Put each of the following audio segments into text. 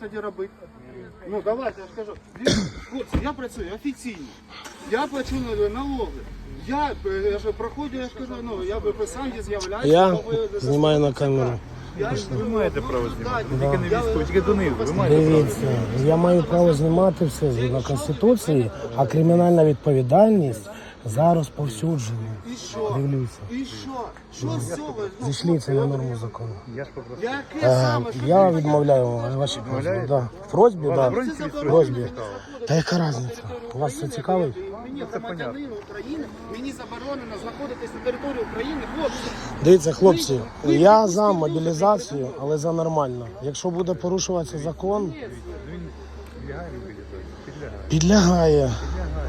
тоді робити? Ну давайте, я ж кажу. Хлопці, я працюю офіційно. Я плачу налоги. Я, е, я ж проходжу, я ж кажу, ну я би сам є з'являюся. Я знімаю на камеру. Я ж- Ви маєте право знімати, Да. тільки не військові, тільки донизу. Ви маєте право. Дивіться, я маю право знімати все згідно Конституції, а кримінальна відповідальність за розповсюдження. І що? Дивлюся. І що? Що з цього? Ну, Зійшліться на норму закону. Я ж попросив. Яке Е, саме? Що Я відмовляю в вашій просьбі. Да. В просьбі, да. Це Просьбі. Та яка різниця? території Вас це цікавить? Мені громадянин України, мені заборонено знаходитись на території України. Хлопці, Дивіться, хлопці, я за мобілізацію, але за нормально. Якщо буде порушуватися закон, Підлягає він підлягає. підлягає.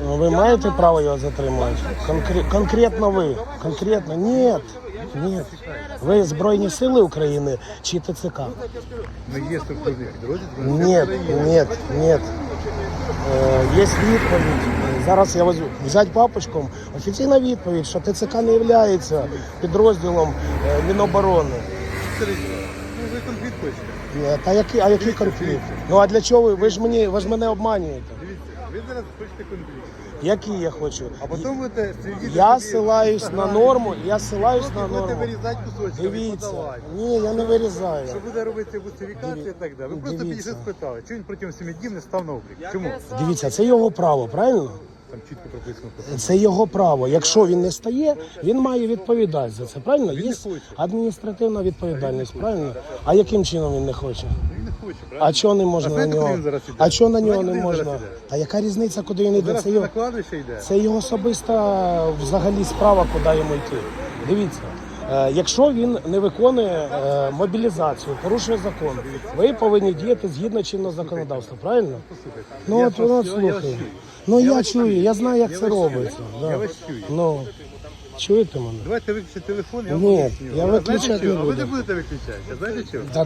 Ну, Ви маєте право його затримати? Конкре- конкретно ви. Конкретно. Ні. Ні. Ви Збройні Сили України чи ТЦК? Ну є. Ні, ні, ні. Е, Є відповідь. Зараз я возьму взяти папочком. Офіційна відповідь, що ТЦК не є підрозділом е, Міноборони. Ви конфлікт хочете. Е, Та який, а який конфлікт? Ну а для чого ви? Ви ж мені, ви ж мене обманюєте. Дивіться, ви зараз хочете конфлікт. Який я хочу? А потім будете сидіти... Я ссилаюсь на норму, я ссилаюсь на Будете норму. вирізати кусочки, Дивіться. подавати. Ні, я не вирізаю. Що буде робити бусифікація і так далі. Ви просто Дивіться. підійшли спитали, чому він протягом 7 днів не став на облік? Чому? Дивіться, це його право, правильно? Там чітко прописано. Це його право. Якщо він не стає, він має відповідати за це. Правильно? Є адміністративна відповідальність, правильно? А яким чином він не хоче? Він не хоче, правильно? А чого не можна на знаєте, нього? він зараз іде? А чого на нього не куди він зараз можна? іде? Та яка різниця, куди він йде? Зараз Це на його, кладовище йде. це його особиста взагалі справа, куди йому йти. Дивіться. Е, Якщо він не виконує е, мобілізацію, порушує закон, ви повинні діяти згідно чинного законодавства, правильно? Ну от вас слухає. Ну я, чую, я знаю, як це робиться. Я Да. вас чую. Ну чуєте мене? Давайте виключити телефон, я вам Ні, поясню. я А виключати не чого? А ви буду. не будете виключати. А знаєте чого? Та давайте.